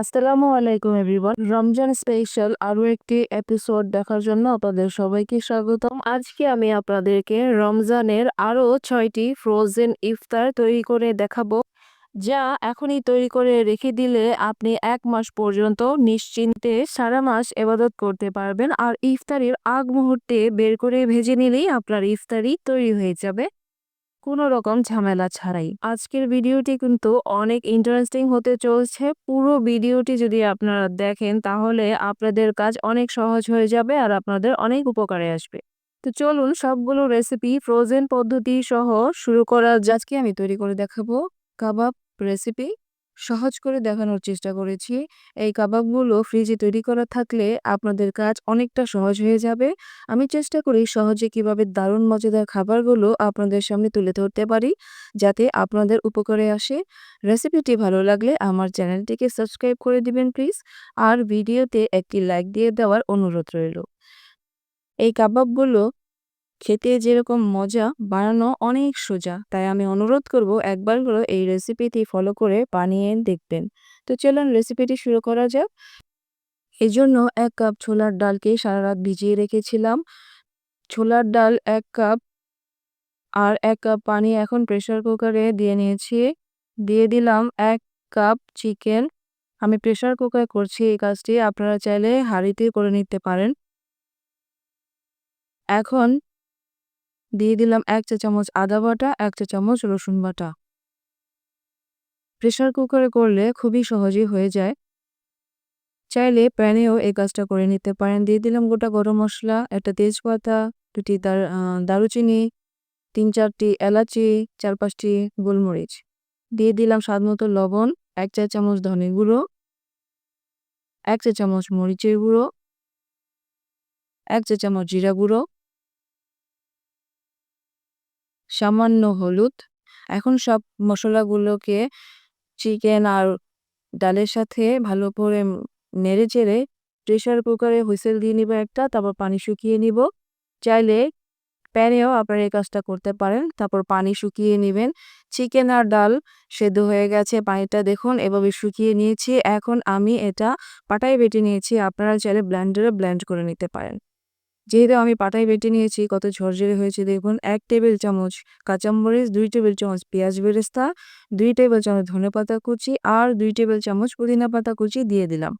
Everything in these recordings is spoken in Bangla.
আসসালামু আলাইকুম এভরিওয়ান। রমজান স্পেশাল আরও একটি এপিসোড দেখার জন্য আপনাদের সবাইকে স্বাগতম। আজকে আমি আপনাদেরকে রমজানের আরও ছয়টি ফ্রোজেন ইফতার তৈরি করে দেখাবো, যা এখনই তৈরি করে রেখে দিলে আপনি এক মাস পর্যন্ত নিশ্চিন্তে সারা মাস এবাদত করতে পারবেন। আর ইফতারির আগ মুহূর্তে বের করে ভেজে নিলেই আপনার ইফতারি তৈরি হয়ে যাবে। কোনো রকম ঝামেলা ছাড়াই। আজকের ভিডিওটি কিন্তু অনেক ইন্টারেস্টিং হতে চলছে। পুরো ভিডিওটি যদি আপনারা দেখেন, তাহলে আপনাদের কাজ অনেক সহজ হয়ে যাবে আর আপনাদের অনেক উপকারে আসবে। তো চলুন সবগুলো রেসিপি ফ্রোজেন পদ্ধতি সহ শুরু করা আজকে আমি তৈরি করে দেখাবো কাবাব রেসিপি সহজ করে দেখানোর চেষ্টা করেছি। এই কাবাবগুলো ফ্রিজে তৈরি করা থাকলে আপনাদের কাজ অনেকটা সহজ হয়ে যাবে। আমি চেষ্টা করি সহজে কীভাবে দারুণ মজাদার খাবারগুলো আপনাদের সামনে তুলে ধরতে পারি, যাতে আপনাদের উপকারে আসে। রেসিপিটি ভালো লাগলে আমার চ্যানেলটিকে সাবস্ক্রাইব করে দিবেন, প্লিজ। আর ভিডিওতে একটি লাইক দিয়ে দেওয়ার অনুরোধ রইল। এই কাবাবগুলো খেতে যেরকম মজা, বানানো অনেক সোজা। তাই আমি অনুরোধ করব একবার হলো এই রেসিপিটি ফলো করে বানিয়ে দেখবেন। তো চলুন রেসিপিটি শুরু করা যাক। এজন্য এক কাপ ছোলার ডালকে সারা রাত ভিজিয়ে রেখেছিলাম। ছোলার ডাল এক কাপ আর এক কাপ পানি এখন প্রেশার কুকারে দিয়ে নিয়েছি। দিয়ে দিলাম এক কাপ চিকেন আমি প্রেশার কুকার করছি এই কাজটি, আপনারা চাইলে হাঁড়িতে করে নিতে পারেন। এখন দিয়ে দিলাম এক চা চামচ আদা বাটা, এক চা চামচ রসুন বাটা। প্রেশার কুকারে করলে খুবই সহজেই হয়ে যায়। চাইলে প্যানেও এই কাজটা করে নিতে পারেন। দিয়ে দিলাম গোটা গরম মশলা, একটা তেজপাতা, দুটি দারুচিনি, তিন চারটি এলাচি, চার পাঁচটি গোলমরিচ। দিয়ে দিলাম স্বাদ মতো লবণ, এক চা চামচ ধনে গুঁড়ো, এক চা চামচ মরিচের গুঁড়ো, এক চা চামচ জিরা গুঁড়ো। সামান্য হলুদ। এখন সব মশলাগুলোকে চিকেন আর ডালের সাথে ভালো করে নেড়ে চেড়ে প্রেশার কুকারে হুইসেল দিয়ে নিব একটা, তারপর পানি শুকিয়ে নিব। চাইলে প্যানেও আপনারা এই কাজটা করতে পারেন। তারপর পানি শুকিয়ে নেবেন। চিকেন আর ডাল সেদ্ধ হয়ে গেছে, পানিটা দেখুন, এভাবে শুকিয়ে নিয়েছি। এখন আমি এটা পাটায় বেটে নিয়েছি, আপনারা চাইলে ব্ল্যান্ডারে ব্ল্যান্ড করে নিতে পারেন। যেহেতু আমি পাটায় বেটে নিয়েছি, কত ঝরঝরে হয়েছে দেখুন, এক টেবিল চামচ কাঁচামরিচ, দুই টেবিল চামচ পেঁয়াজ বেরেস্তা, দুই টেবিল চামচ ধনে পাতা কুচি আর দুই টেবিল চামচ পুদিনা পাতা কুচি দিয়ে দিলাম।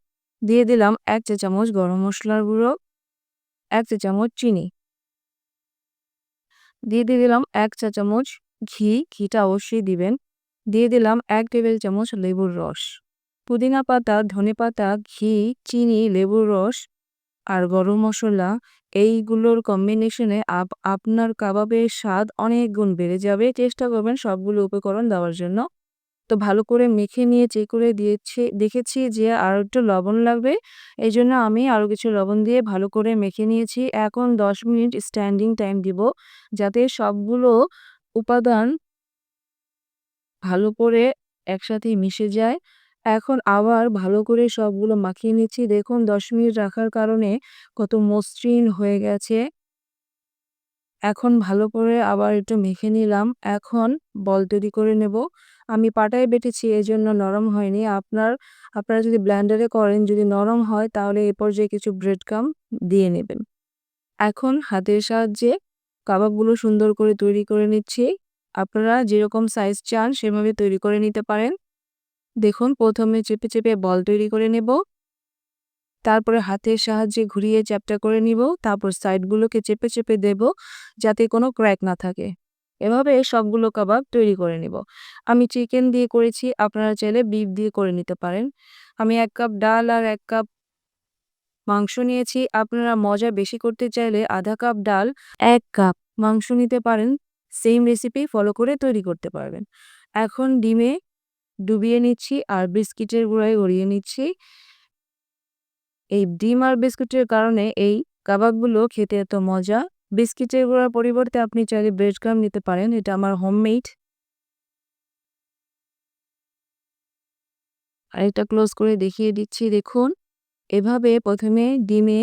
দিয়ে দিলাম এক চা চামচ গরম মশলার গুঁড়ো, এক চা চামচ চিনি। দিয়ে দিয়ে দিলাম এক চা চামচ ঘি, ঘিটা অবশ্যই দিবেন। দিয়ে দিলাম এক টেবিল চামচ লেবুর রস। পুদিনা পাতা, ধনে পাতা, ঘি, চিনি, লেবুর রস আর গরম মশলা এইগুলোর কম্বিনেশনে আপ, আপনার কাবাবের স্বাদ অনেক গুণ বেড়ে যাবে। চেষ্টা করবেন সবগুলো উপকরণ দেওয়ার জন্য। তো ভালো করে মেখে নিয়ে চেক করে দিয়েছি, দেখেছি যে আর একটু লবণ লাগবে। এই জন্য আমি আরও কিছু লবণ দিয়ে ভালো করে মেখে নিয়েছি। এখন দশ মিনিট স্ট্যান্ডিং টাইম দিব, যাতে সবগুলো উপাদান ভালো করে একসাথে মিশে যায়। এখন আবার ভালো করে সবগুলো মাখিয়ে নিচ্ছি। দেখুন, দশ মিনিট রাখার কারণে কত মসৃণ হয়ে গেছে। এখন ভালো করে আবার একটু মেখে নিলাম। এখন বল তৈরি করে নেব। আমি পাটায় বেটেছি এই জন্য নরম হয়নি। আপনার, আপনারা যদি ব্ল্যান্ডারে করেন, যদি নরম হয়, তাহলে এ পর্যায়ে কিছু ব্রেড কাম দিয়ে নেবেন। এখন হাতের সাহায্যে কাবাবগুলো সুন্দর করে তৈরি করে নিচ্ছি। আপনারা যেরকম সাইজ চান, সেভাবে তৈরি করে নিতে পারেন। দেখুন, প্রথমে চেপে চেপে বল তৈরি করে নেব। তারপরে হাতের সাহায্যে ঘুরিয়ে চ্যাপটা করে নিব। তারপর সাইডগুলোকে চেপে চেপে দেব যাতে কোনো ক্র্যাক না থাকে। এভাবে সবগুলো কাবাব তৈরি করে নিব। আমি চিকেন দিয়ে করেছি, আপনারা চাইলে বিফ দিয়ে করে নিতে পারেন। আমি এক কাপ ডাল আর এক কাপ মাংস নিয়েছি। আপনারা মজা বেশি করতে চাইলে আধা কাপ ডাল, এক কাপ মাংস নিতে পারেন। সেম রেসিপি ফলো করে তৈরি করতে পারবেন। এখন ডিমে ডুবিয়ে নিচ্ছি আর বিস্কিটের গুঁড়ায় গড়িয়ে নিচ্ছি। এই ডিম আর বিস্কুটের কারণে এই কাবাবগুলো খেতে এত মজা। বিস্কিটের গুঁড়ার পরিবর্তে আপনি চাইলে ব্রেড ক্রাম নিতে পারেন, এটা আমার হোমমেড। আর এটা ক্লোজ করে দেখিয়ে দিচ্ছি, দেখুন। এভাবে প্রথমে ডিমে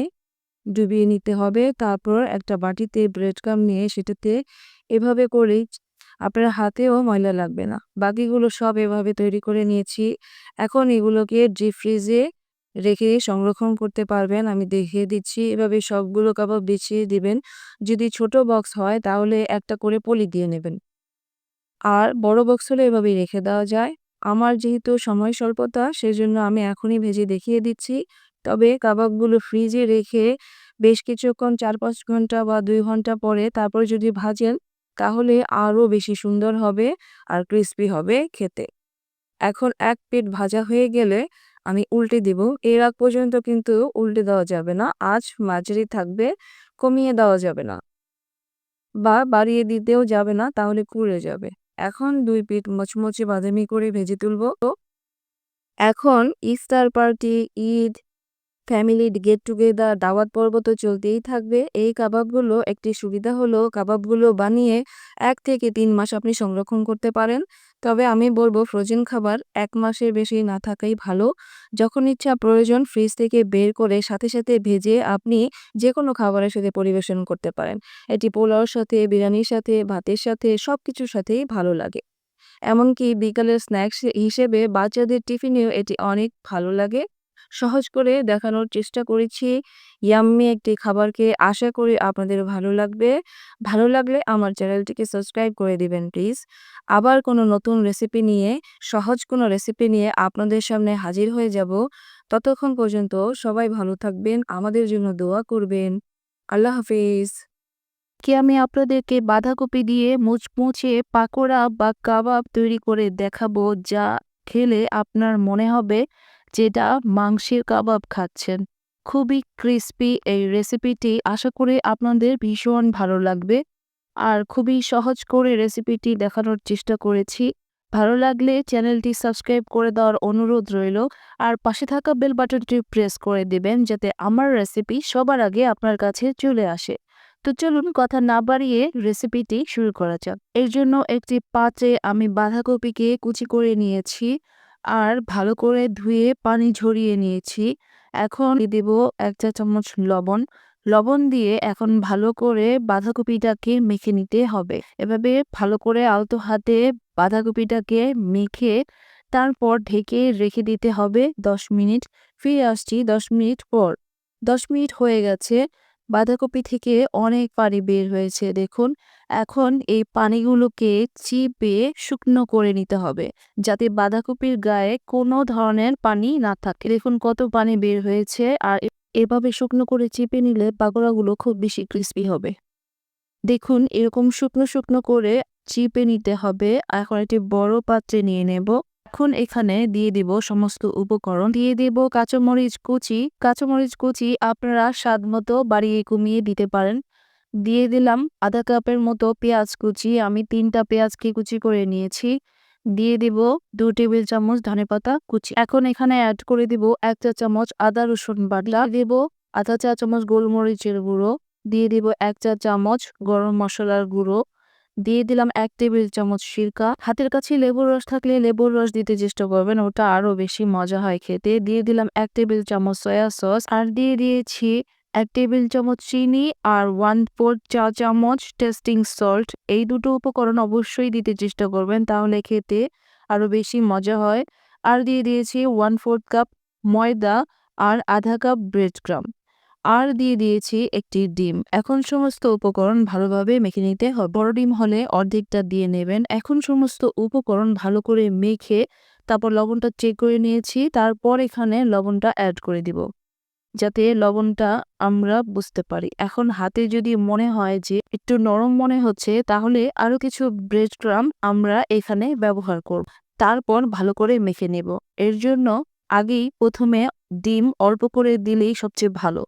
ডুবিয়ে নিতে হবে, তারপর একটা বাটিতে ব্রেড ক্রাম নিয়ে সেটাতে এভাবে করেই আপনার হাতেও ময়লা লাগবে না। বাকিগুলো সব এভাবে তৈরি করে নিয়েছি। এখন এগুলোকে ডিপ ফ্রিজে রেখে সংরক্ষণ করতে পারবেন, আমি দেখিয়ে দিচ্ছি। এভাবে সবগুলো কাবাব বিছিয়ে দিবেন। যদি ছোট বক্স হয়, তাহলে একটা করে পলি দিয়ে নেবেন। আর বড় বক্স হলে এভাবেই রেখে দেওয়া যায়। আমার যেহেতু সময় স্বল্পতা, সেজন্য আমি এখনই ভেজে দেখিয়ে দিচ্ছি। তবে কাবাবগুলো ফ্রিজে রেখে বেশ কিছুক্ষণ, চার পাঁচ ঘণ্টা বা দুই ঘণ্টা পরে তারপর যদি ভাজেন তাহলে আরও বেশি সুন্দর হবে আর ক্রিস্পি হবে খেতে। এখন এক পেট ভাজা হয়ে গেলে আমি উল্টে দিব। এর আগ পর্যন্ত কিন্তু উল্টে দেওয়া যাবে না। আজ মাঝারি থাকবে, কমিয়ে দেওয়া যাবে না। বা বাড়িয়ে দিতেও যাবে না, তাহলে পুড়ে যাবে। এখন দুই পিঠ মচমচে বাদামি করে ভেজে তুলব। এখন ইফতার party, Eid family get together, দাওয়াত পর্ব তো চলতেই থাকবে। এই কাবাবগুলো একটি সুবিধা হলো কাবাবগুলো বানিয়ে এক থেকে তিন মাস আপনি সংরক্ষণ করতে পারেন। তবে আমি বলব ফ্রোজেন খাবার এক মাসের বেশি না থাকাই ভালো। যখন ইচ্ছা প্রয়োজন ফ্রিজ থেকে বের করে সাথে সাথে ভেজে আপনি যে কোনো খাবারের সাথে পরিবেশন করতে পারেন। এটি পোলাওর সাথে, বিরিয়ানির সাথে, ভাতের সাথে সব কিছুর সাথেই ভালো লাগে। এমনকি বিকালের স্ন্যাক্স হিসেবে বাচ্চাদের টিফিনেও এটি অনেক ভালো লাগে। সহজ করে দেখানোর চেষ্টা করেছি। ইয়াম্মি একটি খাবারকে আশা করি আপনাদের ভালো লাগবে। ভালো লাগলে আমার চ্যানেলটিকে সাবস্ক্রাইব করে দিবেন, প্লিজ। আবার কোনো নতুন রেসিপি নিয়ে, সহজ কোনো রেসিপি নিয়ে আপনাদের সামনে হাজির হয়ে যাব। ততক্ষণ পর্যন্ত সবাই ভালো থাকবেন, আমাদের জন্য দোয়া করবেন। আল্লাহ হাফিজ। কি আমি আপনাদেরকে বাঁধাকপি দিয়ে মুচমুচে পাকোড়া বা কাবাব তৈরি করে দেখাবো, যা খেলে আপনার মনে হবে যেটা মাংসের কাবাব খাচ্ছেন। খুবই ক্রিস্পি এই রেসিপিটি আশা করি আপনাদের ভীষণ ভালো লাগবে। আর খুবই সহজ করে রেসিপিটি দেখানোর চেষ্টা করেছি। ভালো লাগলে চ্যানেলটি সাবস্ক্রাইব করে দেওয়ার অনুরোধ রইল। আর পাশে থাকা বেল বাটনটি প্রেস করে দেবেন যাতে আমার রেসিপি সবার আগে আপনার কাছে চলে আসে। তো চলুন কথা না বাড়িয়ে রেসিপিটি শুরু করা যাক। এর জন্য একটি পাত্রে আমি বাঁধাকপিকে কুচি করে নিয়েছি। আর ভালো করে ধুয়ে পানি ঝরিয়ে নিয়েছি। এখন দেব এক চা চামচ লবণ। লবণ দিয়ে এখন ভালো করে বাঁধাকপিটাকে মেখে নিতে হবে। এভাবে ভালো করে আলতো হাতে বাঁধাকপিটাকে মেখে তারপর ঢেকে রেখে দিতে হবে দশ মিনিট। ফিরে আসছি দশ মিনিট পর। দশ মিনিট হয়ে গেছে। বাঁধাকপি থেকে অনেক পানি বের হয়েছে, দেখুন। এখন এই পানিগুলোকে চিপে শুকনো করে নিতে হবে, যাতে বাঁধাকপির গায়ে কোনো ধরনের পানি না থাকে। দেখুন কত পানি বের হয়েছে, আর এভাবে শুকনো করে চিপে নিলে পাকোড়াগুলো খুব বেশি ক্রিস্পি হবে। দেখুন, এরকম শুকনো শুকনো করে চিপে নিতে হবে। এখন একটি বড় পাত্রে নিয়ে নেব। এখন এখানে দিয়ে দিব সমস্ত উপকরণ। দিয়ে দেব কাঁচামরিচ কুচি। কাঁচামরিচ কুচি আপনারা স্বাদ মতো বাড়িয়ে কমিয়ে দিতে পারেন। দিয়ে দিলাম। আধা কাপের মতো পেঁয়াজ কুচি, আমি তিনটা পেঁয়াজকে কুচি করে নিয়েছি। দিয়ে দিব দু টেবিল চামচ ধনেপাতা কুচি। এখন এখানে অ্যাড করে দিব এক চা চামচ আদা রসুন বাটলা দেব আধা চা চামচ গোলমরিচের গুঁড়ো। দিয়ে দিব এক চা চামচ গরম মশলার গুঁড়ো। দিয়ে দিলাম এক টেবিল চামচ সিরকা। হাতের কাছে লেবুর রস থাকলে লেবুর রস দিতে চেষ্টা করবেন, ওটা আরও বেশি মজা হয় খেতে। দিয়ে দিলাম এক টেবিল চামচ সয়া সস। আর দিয়ে দিয়েছি এক টেবিল চামচ চিনি আর ওয়ান ফোর্থ চা চামচ টেস্টিং সল্ট এই দুটো উপকরণ অবশ্যই দিতে চেষ্টা করবেন, তাহলে খেতে আরও বেশি মজা হয়। আর দিয়ে দিয়েছি ওয়ান ফোর্থ কাপ ময়দা আর আধা কাপ ব্রেড ক্রাম আর দিয়ে দিয়েছি একটি ডিম। এখন সমস্ত উপকরণ ভালোভাবে মেখে নিতে হবে। বড় ডিম হলে অর্ধেকটা দিয়ে নেবেন। এখন সমস্ত উপকরণ ভালো করে মেখে তারপর লবণটা চেক করে নিয়েছি। তারপর এখানে লবণটা অ্যাড করে দিব। যাতে লবণটা আমরা বুঝতে পারি। এখন হাতে যদি মনে হয় যে একটু নরম মনে হচ্ছে, তাহলে আরও কিছু ব্রেড ক্রাম আমরা এখানে ব্যবহার করব। তারপর ভালো করে মেখে নেব। এর জন্য আগেই প্রথমে ডিম অল্প করে দিলেই সবচেয়ে ভালো।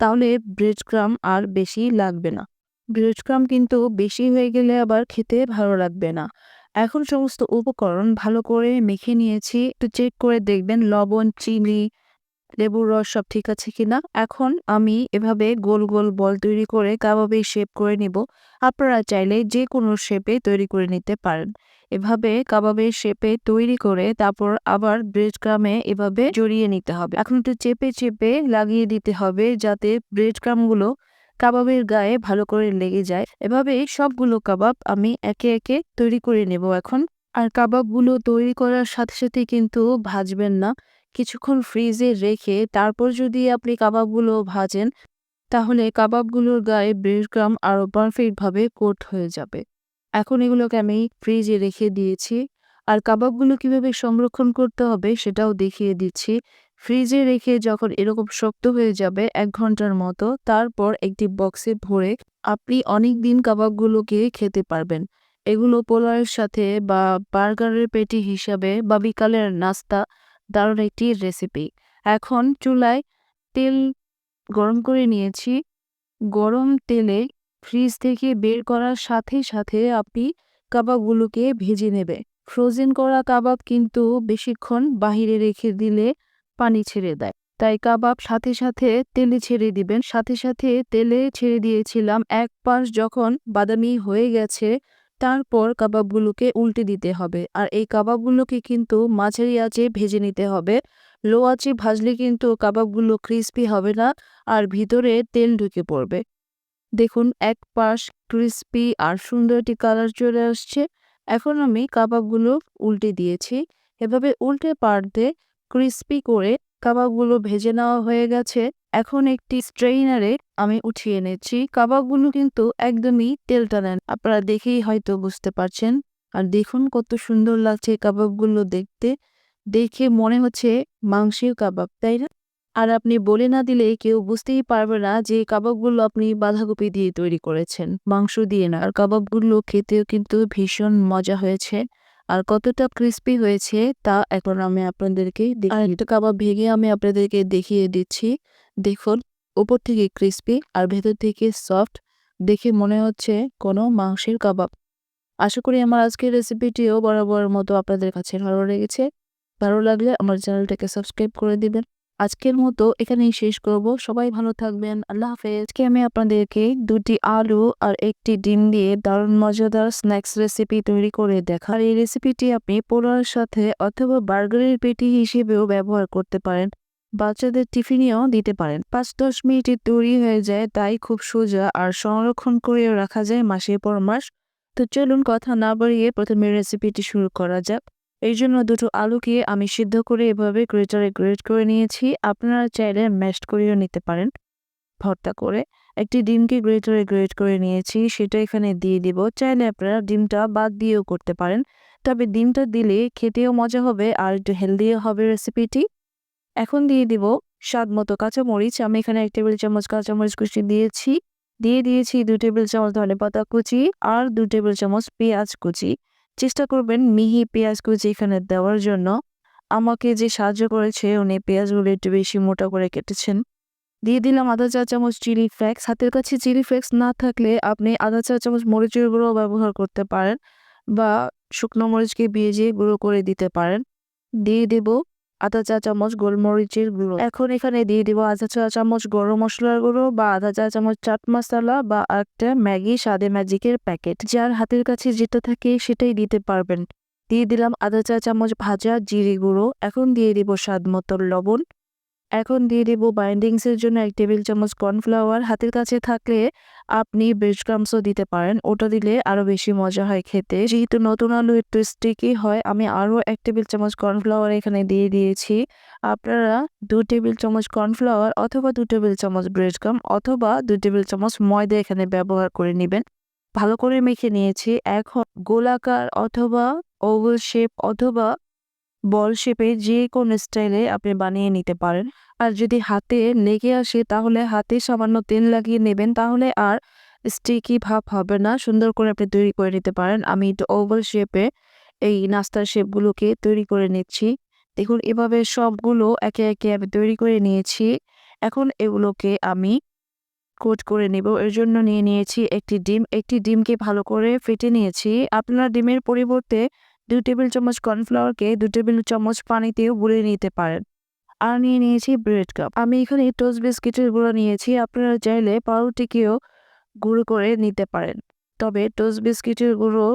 তাহলে ব্রেড ক্রাম আর বেশি লাগবে না। ব্রেড ক্রাম কিন্তু বেশি হয়ে গেলে আবার খেতে ভালো লাগবে না। এখন সমস্ত উপকরণ ভালো করে মেখে নিয়েছি। একটু চেক করে দেখবেন, লবণ, চিনি লেবুর রস সব ঠিক আছে কিনা? এখন আমি এভাবে গোল গোল বল তৈরি করে কাবাবে শেপ করে নিব। আপনারা চাইলে যে কোনো শেপে তৈরি করে নিতে পারেন। এভাবে কাবাবের শেপে তৈরি করে তারপর আবার ব্রেড ক্রামে এভাবে জড়িয়ে নিতে হবে। এখন একটু চেপে চেপে লাগিয়ে দিতে হবে যাতে ব্রেড ক্রামগুলো কাবাবের গায়ে ভালো করে লেগে যায়। এভাবে সবগুলো কাবাব আমি একে একে তৈরি করে নেব এখন। আর কাবাবগুলো তৈরি করার সাথে সাথে কিন্তু ভাজবেন না। কিছুক্ষণ ফ্রিজে রেখে তারপর যদি আপনি কাবাবগুলো ভাজেন, তাহলে কাবাবগুলোর গায়ে ব্রেড ক্রাম আরও পারফেক্টভাবে কোট হয়ে যাবে। এখন এগুলোকে আমি ফ্রিজে রেখে দিয়েছি। আর কাবাবগুলো কীভাবে সংরক্ষণ করতে হবে সেটাও দেখিয়ে দিচ্ছি। ফ্রিজে রেখে যখন এরকম শক্ত হয়ে যাবে এক ঘণ্টার মতো, তারপর একটি বক্সে ভরে আপনি অনেক দিন কাবাবগুলোকে খেতে পারবেন। এগুলো পোলাওয়ের সাথে বা বার্গারের পেটি হিসাবে বা বিকালের নাস্তা দারুণ একটি রেসিপি এখন চুলায় তেল গরম করে নিয়েছি। গরম তেলে ফ্রিজ থেকে বের করার সাথে সাথে আপনি কাবাবগুলোকে ভেজে নেবে ফ্রোজেন করা কাবাব কিন্তু বেশিক্ষণ বাহিরে রেখে দিলে পানি ছেড়ে দেয়। তাই কাবাব সাথে সাথে তেলে ছেড়ে দিবেন। সাথে সাথে তেলে ছেড়ে দিয়েছিলাম এক পাশ যখন বাদামি হয়ে গেছে তারপর কাবাবগুলোকে উল্টে দিতে হবে। আর এই কাবাবগুলোকে কিন্তু মাঝারি আঁচে ভেজে নিতে হবে। লো আঁচে ভাজলে কিন্তু কাবাবগুলো ক্রিস্পি হবে না আর ভিতরে তেল ঢুকে পড়বে। দেখুন, এক পাশ ক্রিস্পি আর সুন্দর একটি কালার চলে আসছে। এখন আমি কাবাবগুলো উল্টে দিয়েছি। এভাবে উল্টে পাল্টে ক্রিস্পি করে কাবাবগুলো ভেজে নেওয়া হয়ে গেছে। এখন একটি স্ট্রেইনারে আমি উঠিয়ে নিচ্ছি কাবাবগুলো কিন্তু একদমই তেলটা নেন। আপনারা দেখেই হয়তো বুঝতে পারছেন। আর দেখুন কত সুন্দর লাগছে কাবাবগুলো দেখতে। দেখে মনে হচ্ছে মাংসের কাবাব, তাই না? আর আপনি বলে না দিলে কেউ বুঝতেই পারবে না যে কাবাবগুলো আপনি বাঁধাকপি দিয়ে তৈরি করেছেন। মাংস দিয়ে না। আর কাবাবগুলো খেতেও কিন্তু ভীষণ মজা হয়েছে। আর কতটা ক্রিস্পি হয়েছে তা এখন আমি আপনাদেরকে আর একটা কাবাব ভেঙে আমি আপনাদেরকে দেখিয়ে দিচ্ছি। দেখুন, উপর থেকে ক্রিস্পি আর ভেতর থেকে সফট দেখে মনে হচ্ছে কোনো মাংসের কাবাব। আশা করি আমার আজকের রেসিপিটিও বরাবর মতো আপনাদের কাছে ভালো লেগেছে। ভালো লাগলে আমার চ্যানেলটাকে সাবস্ক্রাইব করে দিবেন। আজকের মতো এখানেই শেষ করব। সবাই ভালো থাকবেন। আল্লাহ হাফেজ। আজকে আমি আপনাদেরকে দুটি আলু আর একটি ডিম দিয়ে দারুণ মজাদার স্ন্যাক্স রেসিপি তৈরি করে দেখার। এই রেসিপিটি আপনি পোলার সাথে অথবা বার্গারের পেটি হিসেবেও ব্যবহার করতে পারেন। বাচ্চাদের টিফিনেও দিতে পারেন। পাঁচ দশ মিনিটে তৈরি হয়ে যায়, তাই খুব সোজা আর সংরক্ষণ করেও রাখা যায় মাসের পর মাস। তো চলুন কথা না বাড়িয়ে প্রথমে রেসিপিটি শুরু করা যাক। এই জন্য দুটো আলুকে আমি সিদ্ধ করে এভাবে গ্রেটারে গ্রেট করে নিয়েছি। আপনারা চাইলে ম্যাশড করেও নিতে পারেন। ভর্তা করে একটি ডিমকে গ্রেটারে গ্রেট করে নিয়েছি, সেটা এখানে দিয়ে দিব। চাইলে আপনারা ডিমটা বাদ দিয়েও করতে পারেন। তবে ডিমটা দিলে খেতেও মজা হবে আর একটু হেলদিও হবে রেসিপিটি। এখন দিয়ে দিব স্বাদ মতো কাঁচামরিচ আমি এখানে এক টেবিল চামচ কাঁচামরিচ কুচি দিয়েছি। দিয়ে দিয়েছি দু টেবিল চামচ ধনে পাতা কুচি আর দু টেবিল চামচ পেঁয়াজ কুচি। চেষ্টা করবেন মিহি পেঁয়াজ কুচি এখানে দেওয়ার জন্য। আমাকে যে সাহায্য করেছে উনি পেঁয়াজগুলো একটু বেশি মোটা করে কেটেছেন। দিয়ে দিলাম আধা চা চামচ চিলি ফ্লেক্স। হাতের কাছে চিলি ফ্লেক্স না থাকলে আপনি আধা চা চামচ মরিচের গুঁড়ো ব্যবহার করতে পারেন বা শুকনো মরিচকে ভেজে গুঁড়ো করে দিতে পারেন। দিয়ে দেব আধা চা চামচ গোলমরিচের গুঁড়ো। এখন এখানে দিয়ে দিব আধা চা চামচ গরম মশলার গুঁড়ো বা আধা চা চামচ চাট মশলা বা একটা ম্যাগি স্বাদে ম্যাজিকের প্যাকেট। যার হাতের কাছে যেটা থাকে সেটাই দিতে পারবেন। দিয়ে দিলাম আধা চা চামচ ভাজা জিরে গুঁড়ো। এখন দিয়ে দিব স্বাদ মতো লবণ। এখন দিয়ে দেব বাইন্ডিংসের জন্য এক টেবিল চামচ কর্নফ্লাওয়ার হাতের কাছে থাকলে আপনি ব্রেড ক্রামসও দিতে পারেন। ওটা দিলে আরও বেশি মজা হয় খেতে। যেহেতু নতুন আলু একটু স্টিকি হয়, আমি আরও এক টেবিল চামচ কর্নফ্লাওয়ার এখানে দিয়ে দিয়েছি। আপনারা দু টেবিল চামচ কর্নফ্লাওয়ার অথবা দু টেবিল চামচ ব্রেড ক্রাম অথবা দু টেবিল চামচ ময়দা এখানে ব্যবহার করে নেবেন। ভালো করে মেখে নিয়েছি। এখন গোলাকার অথবা ওভাল শেপ অথবা বল শেপে যে কোন স্টাইলে আপনি বানিয়ে নিতে পারেন। আর যদি হাতে লেগে আসে, তাহলে হাতে সামান্য তেল লাগিয়ে নেবেন। তাহলে আর স্টিকি ভাব হবে না। সুন্দর করে আপনি তৈরি করে নিতে পারেন। আমি একটু ওভাল শেপে এই নাস্তার শেপগুলোকে তৈরি করে নিচ্ছি। দেখুন, এভাবে সবগুলো একে একে আমি তৈরি করে নিয়েছি। এখন এগুলোকে আমি কোট করে নেব। এর জন্য নিয়ে নিয়েছি একটি ডিম। একটি ডিমকে ভালো করে ফেটে নিয়েছি। আপনারা ডিমের পরিবর্তে দু টেবিল চামচ কর্নফ্লাওয়ারকে দু টেবিল চামচ পানিতেও গুলে নিতে পারেন। আর নিয়ে নিয়েছি ব্রেড কাপ। আমি এখানে টোস্ট বিস্কিটের গুঁড়ো নিয়েছি, আপনারা চাইলে পাউরুটিকেও গুঁড়ো করে নিতে পারেন। তবে টোস্ট বিস্কিটের গুঁড়ো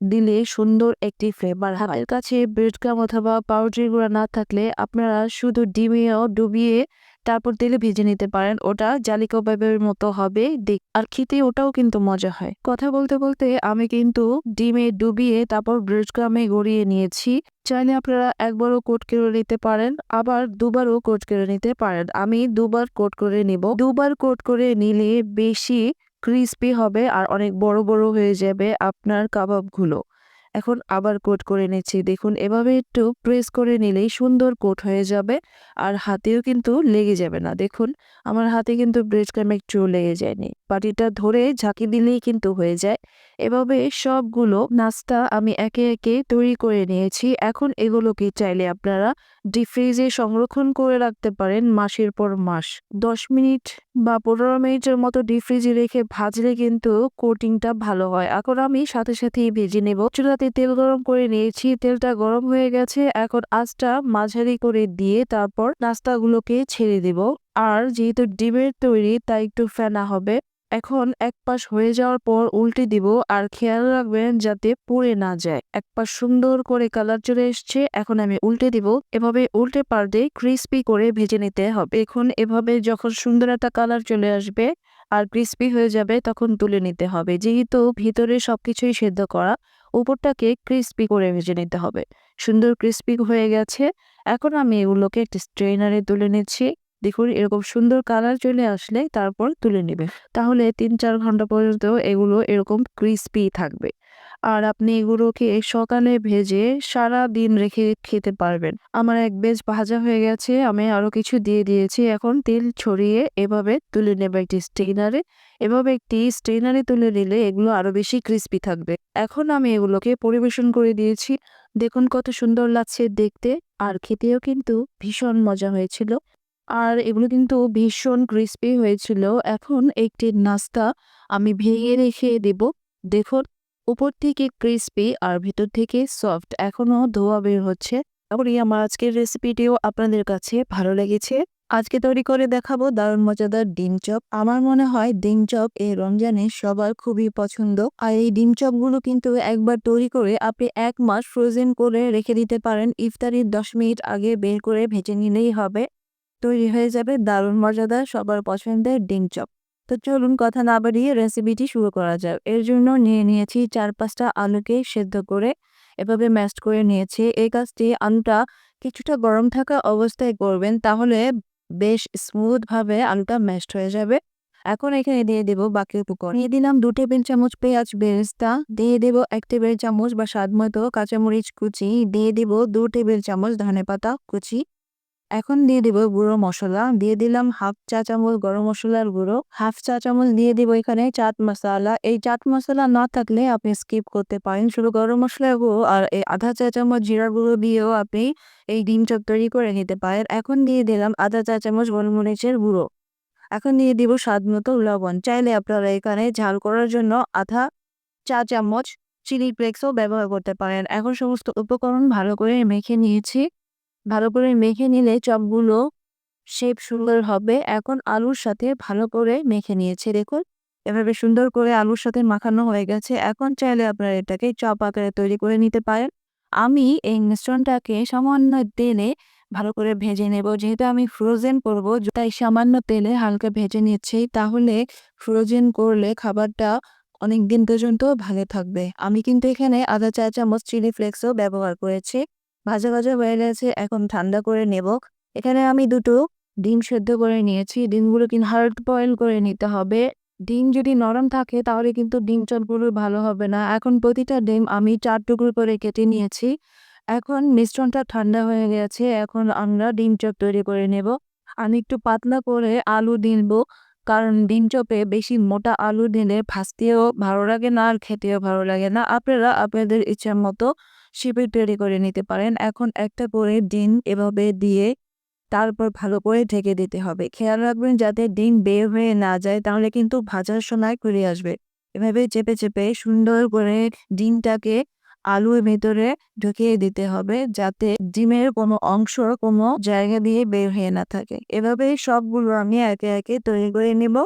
দিলে সুন্দর একটি ফ্লেভার হাতের কাছে ব্রেড কাপ অথবা পাউরুটির গুঁড়া না থাকলে আপনারা শুধু ডিমেও ডুবিয়ে তারপর তেলে ভেজে নিতে পারেন। ওটা জালি কাবাবের মতো হবে দেখ আর খেতে ওটাও কিন্তু মজা হয়। কথা বলতে বলতে আমি কিন্তু ডিমে ডুবিয়ে তারপর ব্রেড ক্রামে গড়িয়ে নিয়েছি। চাইলে আপনারা একবারও কোট করে নিতে পারেন, আবার দুবারও কোট করে নিতে পারেন। আমি দুবার কোট করে নিব। দুবার কোট করে নিলে বেশি ক্রিস্পি হবে আর অনেক বড় বড় হয়ে যাবে আপনার কাবাবগুলো। এখন আবার কোট করে নিচ্ছি। দেখুন, এভাবে একটু প্রেস করে নিলেই সুন্দর কোট হয়ে যাবে আর হাতেও কিন্তু লেগে যাবে না। দেখুন, আমার হাতে কিন্তু ব্রেড ক্রাম একটু লেগে যায়নি। পাটিটা ধরে ঝাঁকি দিলেই কিন্তু হয়ে যায়। এভাবে সবগুলো নাস্তা আমি একে একে তৈরি করে নিয়েছি। এখন এগুলোকে চাইলে আপনারা ডিপ ফ্রিজে সংরক্ষণ করে রাখতে পারেন মাসের পর মাস। দশ মিনিট বা পনেরো মিনিটের মতো ডিপ ফ্রিজে রেখে ভাজলে কিন্তু কোটিংটা ভালো হয়। এখন আমি সাথে সাথেই ভেজে নেব। চুলাতে তেল গরম করে নিয়েছি। তেলটা গরম হয়ে গেছে। এখন আঁচটা মাঝারি করে দিয়ে তারপর নাস্তাগুলোকে ছেড়ে দেব। আর যেহেতু ডিমের তৈরি, তাই একটু ফেনা হবে। এখন এক পাশ হয়ে যাওয়ার পর উল্টে দিব আর খেয়াল রাখবেন যাতে পুড়ে না যায়। এক পাশ সুন্দর করে কালার চলে এসছে, এখন আমি উল্টে দিব। এভাবে উল্টে পাল্টে ক্রিস্পি করে ভেজে নিতে হবে। এখন এভাবে যখন সুন্দর একটা কালার চলে আসবে আর ক্রিস্পি হয়ে যাবে, তখন তুলে নিতে হবে। যেহেতু ভিতরে সবকিছুই সেদ্ধ করা, উপরটাকে ক্রিস্পি করে ভেজে নিতে হবে। সুন্দর ক্রিস্পি হয়ে গেছে। এখন আমি এগুলোকে একটি স্ট্রেনারে তুলে নিচ্ছি। দেখুন, এরকম সুন্দর কালার চলে আসলে তারপর তুলে নেবে। তাহলে তিন চার ঘণ্টা পর্যন্ত এগুলো এরকম ক্রিস্পি থাকবে। আর আপনি এগুলোকে সকালে ভেজে সারা দিন রেখে খেতে পারবেন। আমার এক বেশ ভাজা হয়ে গেছে, আমি আরও কিছু দিয়ে দিয়েছি। এখন তেল ছড়িয়ে এভাবে তুলে নেবে একটি স্টেইনারে এভাবে একটি স্টেইনারে তুলে নিলে এগুলো আরও বেশি ক্রিস্পি থাকবে। এখন আমি এগুলোকে পরিবেশন করে দিয়েছি। দেখুন কত সুন্দর লাগছে দেখতে। আর খেতেও কিন্তু ভীষণ মজা হয়েছিল। আর এগুলো কিন্তু ভীষণ ক্রিস্পি হয়েছিল। এখন একটি নাস্তা আমি ভেঙে রেখে দেব। দেখুন, উপর থেকে ক্রিস্পি আর ভিতর থেকে সফট এখনও ধোয়া বের হচ্ছে। তারপরে আমার আজকের রেসিপিটিও আপনাদের কাছে ভালো লেগেছে। আজকে তৈরি করে দেখাবো দারুণ মজাদার ডিম চপ। আমার মনে হয় ডিম চপ এই রমজানে সবার খুবই পছন্দ। আর এই ডিম চপগুলো কিন্তু একবার তৈরি করে আপনি এক মাস ফ্রোজেন করে রেখে দিতে পারেন। ইফতারির দশ মিনিট আগে বের করে ভেজে নিলেই হবে। তৈরি হয়ে যাবে দারুণ মজাদার, সবার পছন্দের ডিম চপ। তো চলুন কথা না বাড়িয়ে রেসিপিটি শুরু করা যাক। এর জন্য নিয়ে নিয়েছি চার পাঁচটা আলুকে সেদ্ধ করে, এভাবে ম্যাশ করে নিয়েছি। এই কাজটি আলুটা কিছুটা গরম থাকা অবস্থায় করবেন, তাহলে বেশ স্মুথ ভাবে আলুটা ম্যাশড হয়ে যাবে। এখন এখানে দিয়ে দেবো বাকি উপকরণ। দিয়ে দিলাম দু টেবিল চামচ পেঁয়াজ বেরেস্তা, দিয়ে দেব এক টেবিল চামচ বা স্বাদ মতো কাঁচামরিচ কুচি, দিয়ে দিব দু টেবিল চামচ ধনে পাতা কুচি। এখন দিয়ে দিব গুঁড়ো মশলা। দিয়ে দিলাম হাফ চা চামচ গরম মশলার গুঁড়ো। হাফ চা চামচ দিয়ে দিব এখানে চাট মশলা। এই চাট মশলা না থাকলে আপনি স্কিপ করতে পারেন। শুধু গরম মশলার গুঁড়ো আর এই আধা চা চামচ জিরার গুঁড়ো দিয়েও আপনি এই ডিম চপ তৈরি করে নিতে পারেন। এখন দিয়ে দিলাম আধা চা চামচ গোলমরিচের গুঁড়ো। এখন দিয়ে দিব স্বাদ মতো লবণ। চাইলে আপনারা এখানে ঝাল করার জন্য আধা চা চামচ চিলি ফ্লেক্সও ব্যবহার করতে পারেন। এখন সমস্ত উপকরণ ভালো করে মেখে নিয়েছি। ভালো করে মেখে নিলে চপগুলো শেপ সুন্দর হবে। এখন আলুর সাথে ভালো করে মেখে নিয়েছে, দেখুন। এভাবে সুন্দর করে আলুর সাথে মাখানো হয়ে গেছে। এখন চাইলে আপনারা এটাকে চপ আকারে তৈরি করে নিতে পারেন। আমি এই মিশ্রণটাকে সামান্য তেলে ভালো করে ভেজে নেব। যেহেতু আমি ফ্রোজেন করব, তাই সামান্য তেলে হালকা ভেজে নিচ্ছি। তাহলে ফ্রোজেন করলে খাবারটা অনেক দিন পর্যন্ত ভালো থাকবে। আমি কিন্তু এখানে আধা চা চামচ চিলি ফ্লেক্সও ব্যবহার করেছি। ভাজা ভাজা হয়ে গেছে, এখন ঠান্ডা করে নেব। এখানে আমি দুটো ডিম সেদ্ধ করে নিয়েছি। ডিমগুলো কিন্তু হার্ড বয়েল করে নিতে হবে। ডিম যদি নরম থাকে, তাহলে কিন্তু ডিম চপগুলো ভালো হবে না। এখন প্রতিটা ডিম আমি চার টুকরো করে কেটে নিয়েছি। এখন মিশ্রণটা ঠান্ডা হয়ে গেছে। এখন আমরা ডিম চপ তৈরি করে নেব। আমি একটু পাতলা করে আলু দিনব কারণ ডিম চপে বেশি মোটা আলু দিলে ভাজতেও ভালো লাগে না আর খেতেও ভালো লাগে না। আপনারা, আপনাদের ইচ্ছা মতো শিপে তৈরি করে নিতে পারেন। এখন একটা করে ডিম এভাবে দিয়ে তারপর ভালো করে ঢেকে দিতে হবে। খেয়াল রাখবেন যাতে ডিম বের হয়ে না যায়, তাহলে কিন্তু ভাজার সময় করে আসবে। এভাবে চেপে চেপে সুন্দর করে ডিমটাকে আলুর ভেতরে ঢুকিয়ে দিতে হবে, যাতে ডিমের কোনো অংশ কোনো জায়গা দিয়ে বের হয়ে না থাকে। এভাবে সবগুলো আমি একে একে তৈরি করে নেব।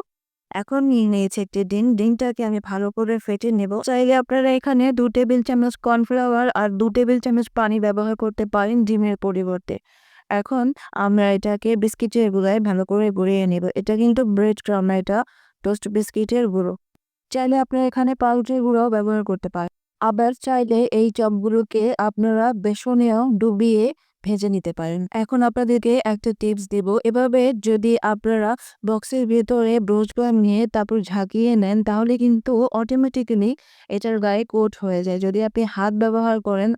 এখন নিয়ে নিয়েছি একটি ডিম। ডিমটাকে আমি ভালো করে ফেটে নেব। চাইলে আপনারা এখানে দু টেবিল চামচ কর্নফ্লাওয়ার আর দু টেবিল চামচ পানি ব্যবহার করতে পারেন ডিমের পরিবর্তে। এখন আমরা এটাকে বিস্কিটের গুঁড়ায় ভালো করে গড়িয়ে নেব। এটা কিন্তু ব্রেড ক্রাম এটা টোস্ট বিস্কিটের গুঁড়ো। চাইলে আপনারা এখানে পাউরুটির গুঁড়াও ব্যবহার করতে পারেন। আবার চাইলে এই চপগুলোকে আপনারা বেসনেও ডুবিয়ে ভেজে নিতে পারেন। এখন আপনাদেরকে একটা টিপস দেব। এভাবে যদি আপনারা বক্সের ভেতরে ব্রোজ বাম নিয়ে তারপর ঝাঁকিয়ে নেন, তাহলে কিন্তু অটোমেটিক্যালি এটার গায়ে কোট হয়ে যায়। যদি আপনি হাত ব্যবহার করেন,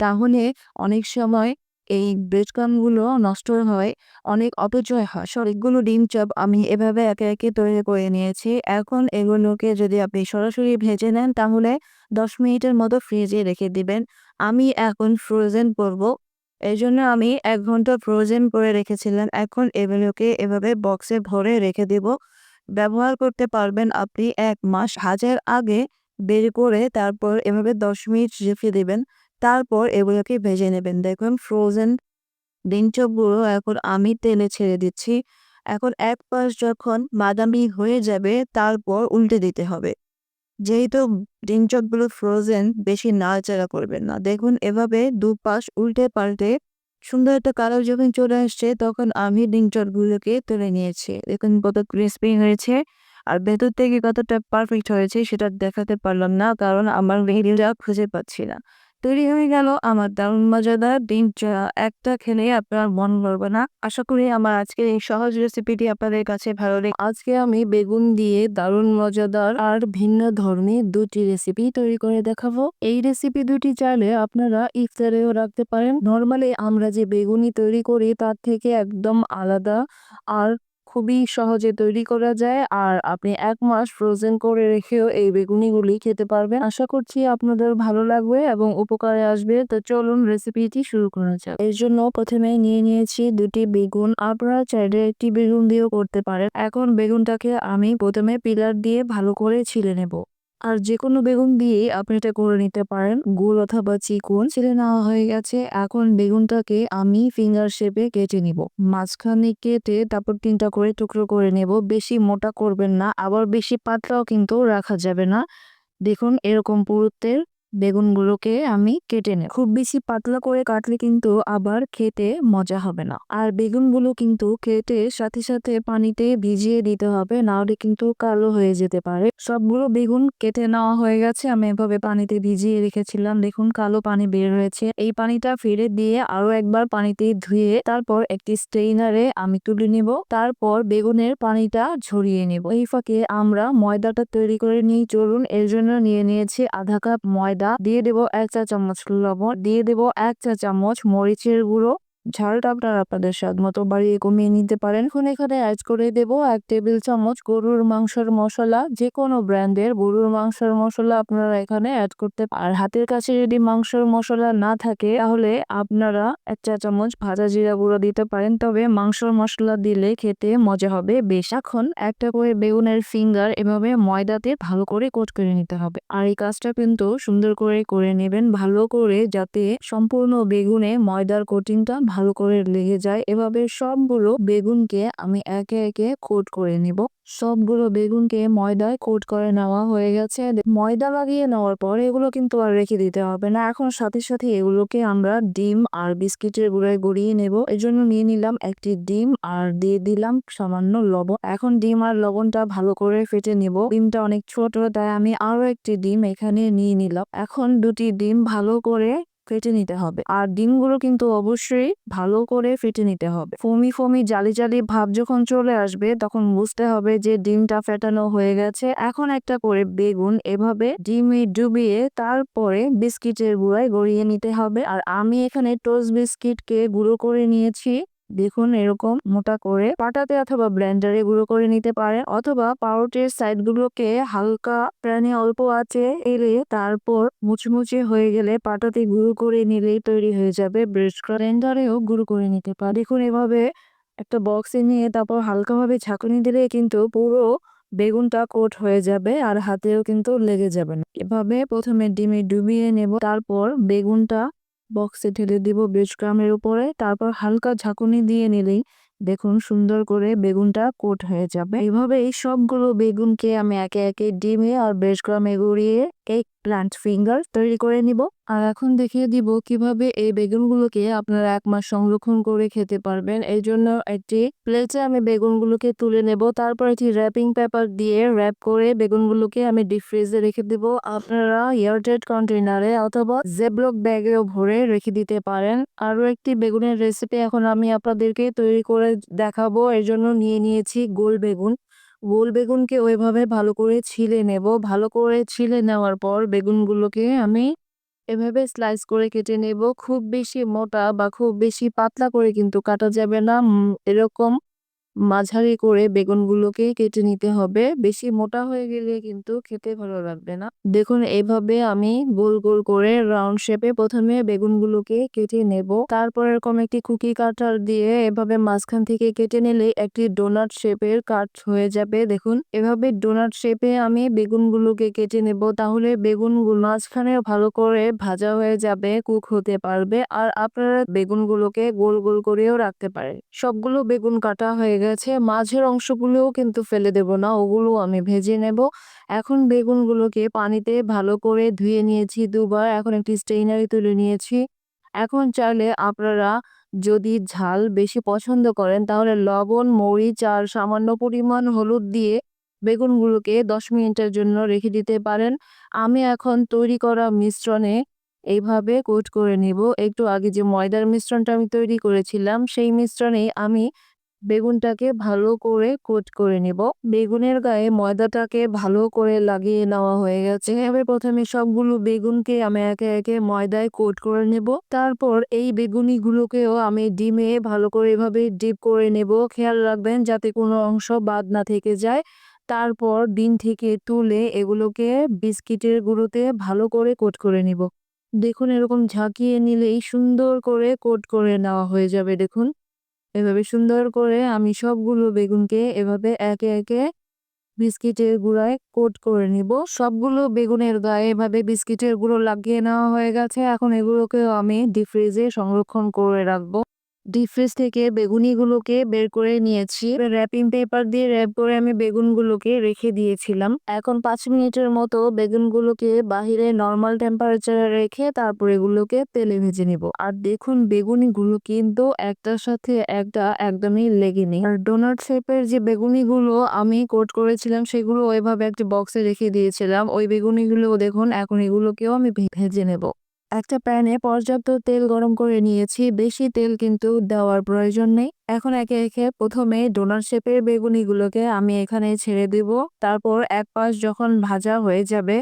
তাহলে অনেক সময় এই ব্রেড ক্রামগুলো নষ্ট হয়, অনেক অপচয় হয়। সবগুলো ডিম চপ আমি এভাবে একে একে তৈরি করে নিয়েছি। এখন এগুলোকে যদি আপনি সরাসরি ভেজে নেন, তাহলে দশ মিনিটের মতো ফ্রিজে রেখে দিবেন। আমি এখন ফ্রোজেন করব। এই জন্য আমি এক ঘণ্টা ফ্রোজেন করে রেখেছিলাম এখন এগুলোকে এভাবে বক্সে ভরে রেখে দেব। ব্যবহার করতে পারবেন আপনি এক মাস। হাজার আগে বের করে তারপর এভাবে দশ মিনিট রেখে দেবেন। তারপর এগুলোকে ভেজে নেবেন। দেখুন ফ্রোজেন ডিম চপগুলো এখন আমি তেলে ছেড়ে দিচ্ছি। এখন এক পাশ যখন বাদামি হয়ে যাবে, তারপর উল্টে দিতে হবে। যেহেতু ডিম চপগুলো ফ্রোজেন বেশি নাড়াচাড়া করবেন না। দেখুন, এভাবে দুপাশ উল্টে পাল্টে সুন্দর একটা কালার যখন চলে আসছে, তখন আমি ডিম চপগুলোকে তুলে নিয়েছি। দেখুন, কত ক্রিস্পি হয়েছে। আর ভেতর থেকে কতটা পারফেক্ট হয়েছে, সেটা দেখাতে পারলাম না, কারণ আমার ভিডিওটা খুঁজে পাচ্ছি না। তৈরি হয়ে গেল আমার দারুণ মজাদার ডিম চা। একটা খেলে আপনার মন ভরবে না। আশা করি আমার আজকের এই সহজ রেসিপিটি আপনাদের কাছে ভালো লাগে আজকে আমি বেগুন দিয়ে দারুণ মজাদার আর ভিন্ন ধর্মী দুটি রেসিপি তৈরি করে দেখাবো। এই রেসিপি দুটি চাইলে আপনারা ইফতারেও রাখতে পারেন। নর্মালি আমরা যে বেগুনি তৈরি করি, তার থেকে একদম আলাদা আর খুবই সহজে তৈরি করা যায়। আর আপনি এক মাস ফ্রোজেন করে রেখেও এই বেগুনিগুলি খেতে পারবেন। আশা করছি আপনাদের ভালো লাগবে এবং উপকারে আসবে। তো চলুন রেসিপিটি শুরু করা যাক। এর জন্য প্রথমে নিয়ে নিয়েছি দুটি বেগুন। আপনারা চাইলে একটি বেগুন দিয়েও করতে পারেন। এখন বেগুনটাকে আমি প্রথমে পিলার দিয়ে ভালো করে ছিলে নেব। আর যে কোনো বেগুন দিয়ে আপনি এটা করে নিতে পারেন। গোল অথবা চিকন ছেড়ে নেওয়া হয়ে গেছে। এখন বেগুনটাকে আমি ফিঙ্গার শেপে কেটে নিব। মাঝখানে কেটে তারপর তিনটা করে টুকরো করে নেব। বেশি মোটা করবেন না, আবার বেশি পাতলাও কিন্তু রাখা যাবে না। দেখুন, এরকম পুরুত্বের বেগুনগুলোকে আমি কেটে নেব। খুব বেশি পাতলা করে কাটলে কিন্তু আবার খেতে মজা হবে না। আর বেগুনগুলো কিন্তু কেটে সাথে সাথে পানিতে ভিজিয়ে দিতে হবে, নাহলে কিন্তু কালো হয়ে যেতে পারে। সবগুলো বেগুন কেটে নেওয়া হয়ে গেছে, আমি এভাবে পানিতে ভিজিয়ে রেখেছিলাম। দেখুন, কালো পানি বের হয়েছে। এই পানিটা ফিরে দিয়ে আরও একবার পানিতে ধুয়ে তারপর একটি স্ট্রেইনারে আমি তুলে নিব। তারপর বেগুনের পানিটা ঝরিয়ে নেব। এই ফাঁকে আমরা ময়দাটা তৈরি করে নিই। চলুন, এর জন্য নিয়ে নিয়েছি আধা কাপ ময়দা। দিয়ে দেব এক চা চামচ লবণ দিয়ে দেব এক চা চামচ মরিচের গুঁড়ো ঝালটা আপনারা আপনাদের স্বাদ মতো বাড়িয়ে কমিয়ে নিতে পারেন। এখন এখানে অ্যাড করে দেব এক টেবিল চামচ গরুর মাংসের মশলা। যে কোনো ব্র্যান্ডের গরুর মাংসের মশলা আপনারা এখানে অ্যাড করতে আর হাতের কাছে যদি মাংসের মশলা না থাকে, তাহলে আপনারা এক চা চামচ ভাজা জিরা গুঁড়ো দিতে পারেন। তবে মাংসের মশলা দিলে খেতে মজা হবে বেশ। এখন একটা করে বেগুনের ফিঙ্গার এভাবে ময়দাতে ভালো করে কোট করে নিতে হবে। আর এই কাজটা কিন্তু সুন্দর করে করে নেবেন ভালো করে, যাতে সম্পূর্ণ বেগুনে ময়দার কোটিংটা ভালো করে লেগে যায়। এভাবে সবগুলো বেগুনকে আমি একে একে কোট করে নিব। সবগুলো বেগুনকে ময়দায় কোট করে নেওয়া হয়ে গেছে। ময়দা লাগিয়ে নেওয়ার পর এগুলো কিন্তু আর রেখে দিতে হবে না। এখন সাথে সাথে এগুলোকে আমরা ডিম আর বিস্কিটের গুঁড়ায় গড়িয়ে নেব। এর জন্য নিয়ে নিলাম একটি ডিম আর দিয়ে দিলাম সামান্য লবণ। এখন ডিম আর লবণটা ভালো করে ফেটে নিব। ডিমটা অনেক ছোট, তাই আমি আরও একটি ডিম এখানে নিয়ে নিলাম। এখন দুটি ডিম ভালো করে ফেটে নিতে হবে। আর ডিমগুলো কিন্তু অবশ্যই ভালো করে ফেটে নিতে হবে। ফমি ফমি জালি জালি ভাব যখন চলে আসবে, তখন বুঝতে হবে যে ডিমটা ফেটানো হয়ে গেছে। এখন একটা করে বেগুন এভাবে ডিমে ডুবিয়ে তারপরে বিস্কিটের গুঁড়ায় গড়িয়ে নিতে হবে। আর আমি এখানে টোস্ট বিস্কিটকে গুঁড়ো করে নিয়েছি। দেখুন এরকম মোটা করে পাটাতে অথবা ব্লেন্ডারে গুঁড়ো করে নিতে পারেন অথবা পাউরুটির সাইডগুলোকে হালকা প্রাণে অল্প আছে এলে তারপর মুচমুচে হয়ে গেলে পাটাতে গুঁড়ো করে নিলেই তৈরি হয়ে যাবে ব্রেড ব্লেন্ডারেও গুঁড়ো করে নিতে পারে দেখুন এভাবে একটা বক্সে নিয়ে তারপর হালকাভাবে ঝাঁকুনি দিলে কিন্তু পুরো বেগুনটা কোট হয়ে যাবে আর হাতেও কিন্তু লেগে যাবে না। এভাবে প্রথমে ডিমে ডুবিয়ে নেব, তারপর বেগুনটা বক্সে ঢেলে দিব ব্রেডক্রামের উপরে, তারপর হালকা ঝাঁকুনি দিয়ে নিলেই দেখুন সুন্দর করে বেগুনটা কোট হয়ে যাবে। এইভাবে এই সবগুলো বেগুনকে আমি একে একে ডিমে আর ব্রেডক্রামে গড়িয়ে এগ প্লান্ট ফিঙ্গার তৈরি করে নিব। আর এখন দেখিয়ে দিব কীভাবে এই বেগুনগুলোকে আপনারা এক মাস সংরক্ষণ করে খেতে পারবেন। এই জন্য একটি প্লেটে আমি বেগুনগুলোকে তুলে নেব। তারপর একটি র্যাপিং পেপার দিয়ে র্যাপ করে বেগুনগুলোকে আমি ডিপ ফ্রিজে রেখে দেব। আপনারা এয়ারটেড কন্টেনারে অথবা জেব্লক ব্যাগেও ভরে রেখে দিতে পারেন। আরও একটি বেগুনের রেসিপি এখন আমি আপনাদেরকে তৈরি করে দেখাবো। এর জন্য নিয়ে নিয়েছি গোল বেগুন। গোল বেগুনকে ওইভাবে ভালো করে ছিলে নেব। ভালো করে ছিলে নেওয়ার পর বেগুনগুলোকে আমি এভাবে স্লাইস করে কেটে নেব। খুব বেশি মোটা বা খুব বেশি পাতলা করে কিন্তু কাটা যাবে না। এরকম মাঝারি করে বেগুনগুলোকে কেটে নিতে হবে। বেশি মোটা হয়ে গেলে কিন্তু খেতে ভালো লাগবে না। দেখুন এইভাবে আমি গোল গোল করে রাউন্ড শেপে প্রথমে বেগুনগুলোকে কেটে নেব। তারপর এরকম একটি কুকি কাটার দিয়ে এভাবে মাঝখান থেকে কেটে নিলে একটি ডোনাট শেপের কাট হয়ে যাবে। দেখুন, এভাবে ডোনাট শেপে আমি বেগুনগুলোকে কেটে নেব। তাহলে বেগুনগুলো মাঝখানে ভালো করে ভাজা হয়ে যাবে কুক হতে পারবে। আর আপনারা বেগুনগুলোকে গোল গোল করেও রাখতে পারেন। সবগুলো বেগুন কাটা হয়ে গেছে, মাঝের অংশগুলোও কিন্তু ফেলে দেব না, ওগুলো আমি ভেজে নেব। এখন বেগুনগুলোকে পানিতে ভালো করে ধুয়ে নিয়েছি দুবার, এখন একটি স্টেইনারে তুলে নিয়েছি। এখন চাইলে আপনারা যদি ঝাল বেশি পছন্দ করেন, তাহলে লবণ, মরিচ আর সামান্য পরিমাণ হলুদ দিয়ে বেগুনগুলোকে দশ মিনিটের জন্য রেখে দিতে পারেন। আমি এখন তৈরি করা মিশ্রণে এইভাবে কোট করে নেব। একটু আগে যে ময়দার মিশ্রণটা আমি তৈরি করেছিলাম, সেই মিশ্রণে আমি বেগুনটাকে ভালো করে কোট করে নেব। বেগুনের গায়ে ময়দাটাকে ভালো করে লাগিয়ে নেওয়া হয়ে গেছে। এভাবে প্রথমে সবগুলো বেগুনকে আমি একে একে ময়দায় কোট করে নেব। তারপর এই বেগুনিগুলোকেও আমি ডিমে ভালো করে এভাবে ডিপ করে নেব। খেয়াল রাখবেন যাতে কোনো অংশ বাদ না থেকে যায়। তারপর ডিম থেকে তুলে এগুলোকে বিস্কিটের গুঁড়োতে ভালো করে কোট করে নিব। দেখুন এরকম ঝাঁকিয়ে নিলেই সুন্দর করে কোট করে নেওয়া হয়ে যাবে। দেখুন। এভাবে সুন্দর করে আমি সবগুলো বেগুনকে এভাবে একে একে বিস্কিটের গুঁড়ায় কোট করে নিব। সবগুলো বেগুনের গায়ে এভাবে বিস্কিটের গুঁড়ো লাগিয়ে নেওয়া হয়ে গেছে। এখন এগুলোকেও আমি ডিপ ফ্রিজে সংরক্ষণ করে রাখব। ডিপ ফ্রিজ থেকে বেগুনিগুলোকে বের করে নিয়েছি। র্যাপিং পেপার দিয়ে র্যাপ করে আমি বেগুনগুলোকে রেখে দিয়েছিলাম। এখন পাঁচ মিনিটের মতো বেগুনগুলোকে বাহিরে নর্মাল টেম্পারেচারে রেখে তারপর এগুলোকে তেলে ভেজে নিব। আর দেখুন, বেগুনিগুলো কিন্তু একটার সাথে একটা একদমই লেগে নেই আর ডোনাট শেপের যে বেগুনিগুলো আমি কোট করেছিলাম, সেগুলো ওইভাবে একটি বক্সে রেখে দিয়েছিলাম। ওই বেগুনিগুলো দেখুন, এখন এগুলোকেও আমি ভেজে নেব। একটা প্যানে পর্যাপ্ত তেল গরম করে নিয়েছি, বেশি তেল কিন্তু দেওয়ার প্রয়োজন নেই। এখন একে একে প্রথমে ডোনার শেপের বেগুনিগুলোকে আমি এখানে ছেড়ে দিব। তারপর এক পাশ যখন ভাজা হয়ে যাবে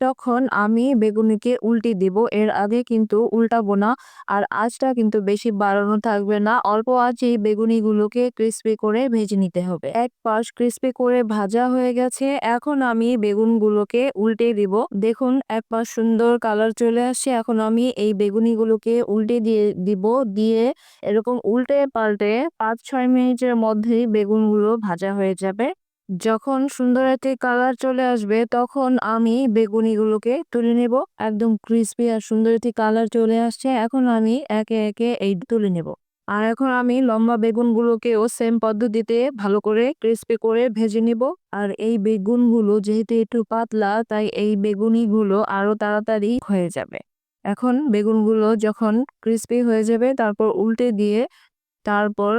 তখন আমি বেগুনিকে উল্টে দিব। এর আগে কিন্তু উল্টাবো না, আর আঁচটা কিন্তু বেশি বাড়ানো থাকবে না। অল্প আঁচেই বেগুনিগুলোকে ক্রিস্পি করে ভেজে নিতে হবে। এক পাশ ক্রিস্পি করে ভাজা হয়ে গেছে। এখন আমি বেগুনগুলোকে উল্টে দিব। দেখুন, এক পাশ সুন্দর কালার চলে আসছে। এখন আমি এই বেগুনিগুলোকে উল্টে দিয়ে দিব। দিয়ে এরকম উল্টে পাল্টে পাঁচ ছয় মিনিটের মধ্যেই বেগুনগুলো ভাজা হয়ে যাবে। যখন সুন্দর একটি কালার চলে আসবে, তখন আমি বেগুনিগুলোকে তুলে নেব। একদম ক্রিস্পি আর সুন্দর একটি কালার চলে আসছে, এখন আমি একে একে এই তুলে নেব। আর এখন আমি লম্বা বেগুনগুলোকেও সেম পদ্ধতিতে ভালো করে ক্রিস্পি করে ভেজে নিব। আর এই বেগুনগুলো যেহেতু একটু পাতলা, তাই এই বেগুনিগুলো আরও তাড়াতাড়ি হয়ে যাবে। এখন বেগুনগুলো যখন ক্রিস্পি হয়ে যাবে, তারপর উল্টে দিয়ে তারপর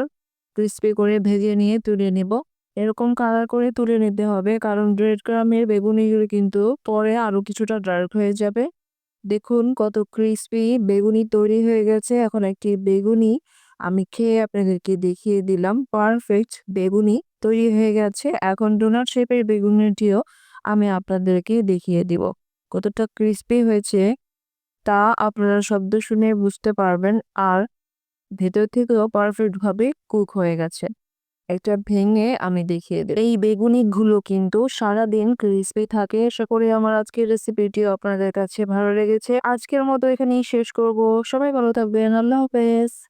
ক্রিস্পি করে ভেজে নিয়ে তুলে নেব। এরকম কালার করে তুলে নিতে হবে। কারণ রেড গ্রামের বেগুনিগুলো কিন্তু পরে আরও কিছুটা ডার্ক হয়ে যাবে। দেখুন কত ক্রিস্পি বেগুনি তৈরি হয়ে গেছে। এখন একটি বেগুনি আমি খেয়ে আপনাদেরকে দেখিয়ে দিলাম। পারফেক্ট বেগুনি তৈরি হয়ে গেছে। এখন ডোনাট শেপের বেগুনিটিও আমি আপনাদেরকে দেখিয়ে দিব। কতটা ক্রিস্পি হয়েছে তা আপনারা শব্দ শুনে বুঝতে পারবেন। আর ভেতর থেকেও পারফেক্টভাবে কুক হয়ে গেছে। একটা ভেঙে আমি দেখিয়ে দিই এই বেগুনি গুলো কিন্তু সারাদিন ক্রিস্পি থাকে। আশা করি আমার আজকের রেসিপিটি আপনাদের কাছে ভালো লেগেছে। আজকের মতো এখানেই শেষ করব। সবাই ভালো থাকবেন। আল্লাহ হাফেজ।